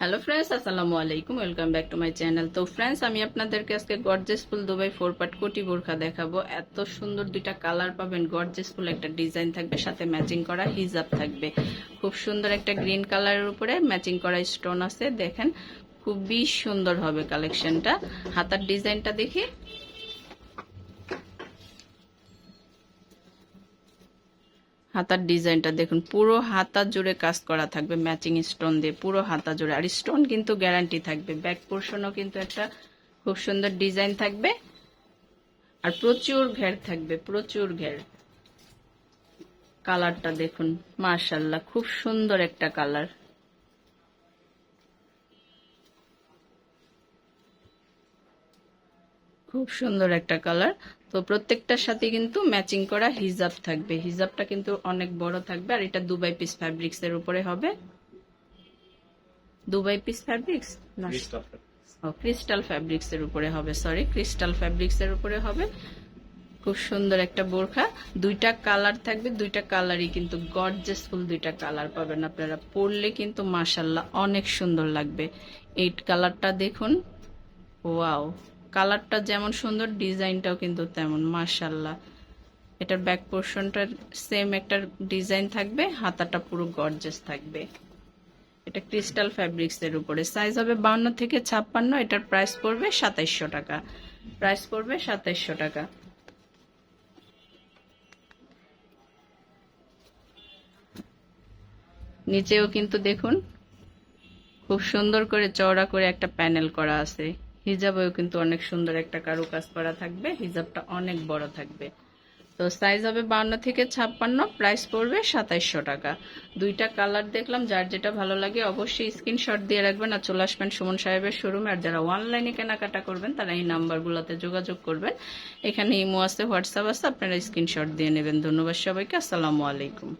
Hello friends আসসালামু আলাইকুম welcome back to my channel তো ফ্রেন্ডস আমি আপনাদেরকে আজকে gorgeous full Dubai four part কোটি বোরখা দেখাবো। এত সুন্দর দুইটা কালার পাবেন গর্জেস ফুল একটা ডিজাইন থাকবে, সাথে ম্যাচিং করা হিজাব থাকবে। খুব সুন্দর একটা গ্রিন কালারের উপরে ম্যাচিং করা স্টোন আছে, দেখেন। খুবই সুন্দর হবে কালেকশনটা হাতার ডিজাইনটা দেখি। হাতার ডিজাইনটা দেখুন, পুরো হাতা জুড়ে কাজ করা থাকবে, ম্যাচিং স্টোন দিয়ে পুরো হাতা জুড়ে। আর স্টোন কিন্তু গ্যারান্টি থাকবে, ব্যাক পোর্শনও কিন্তু একটা খুব সুন্দর ডিজাইন থাকবে। আর প্রচুর ঘের থাকবে, প্রচুর ঘের। কালারটা দেখুন মার্শাল্লাহ খুব সুন্দর একটা কালার। খুব সুন্দর একটা কালার। তো প্রত্যেকটার সাথে কিন্তু ম্যাচিং করা হিজাব থাকবে। হিজাবটা কিন্তু অনেক বড় থাকবে আর এটা দুবাই পিস ফ্যাব্রিক্স এর উপরে হবে। Dubai piece fabrics? না ক্রিস্টাল ফ্যাব্রিক্স। এর উপরে হবে সরি ক্রিস্টাল ফ্যাব্রিক্স এর উপরে হবে। খুব সুন্দর একটা বোরখা। দুইটা কালার থাকবে দুইটা কালারই কিন্তু গর্জেস ফুল দুইটা কালার পাবেন আপনারা। পরলে কিন্তু মাসাল্লাহ অনেক সুন্দর লাগবে। এই কালারটা দেখুন। ওয়াও। কালারটা যেমন সুন্দর, ডিজাইনটাও কিন্তু তেমন মার্শাল্লাহ এটার ব্যাক পোর্শনটা সেম একটা ডিজাইন থাকবে, হাতাটা পুরো গর্জেস থাকবে। এটা ক্রিস্টাল ফ্যাব্রিক্স এর উপরে। সাইজ হবে বাউন্ন থেকে ছাপ্পান্ন, এটার প্রাইস পড়বে সাতাইশশো টাকা। প্রাইস পড়বে সাতাইশশো টাকা। নিচেও কিন্তু দেখুন, খুব সুন্দর করে চওড়া করে একটা প্যানেল করা আছে। হিজাবেও কিন্তু অনেক সুন্দর একটা কারুকাজ করা থাকবে, হিজাবটা অনেক বড় থাকবে। তো সাইজ হবে বান্ন থেকে ছাপ্পান্ন প্রাইস পড়বে সাতাইশশো টাকা। দুইটা কালার দেখলাম, যার যেটা ভালো লাগে অবশ্যই স্ক্রিনশট দিয়ে রাখবেন আর চলে আসবেন সুমন সাহেবের শোরুমে আর যারা অনলাইনে কেনাকাটা করবেন, তারা এই নাম্বারগুলোতে যোগাযোগ করবেন। এখানে ইমো আছে, হোয়াটসঅ্যাপ আছে, আপনারা স্ক্রিনশট দিয়ে নেবেন। ধন্যবাদ সবাইকে, আসসালামু আলাইকুম।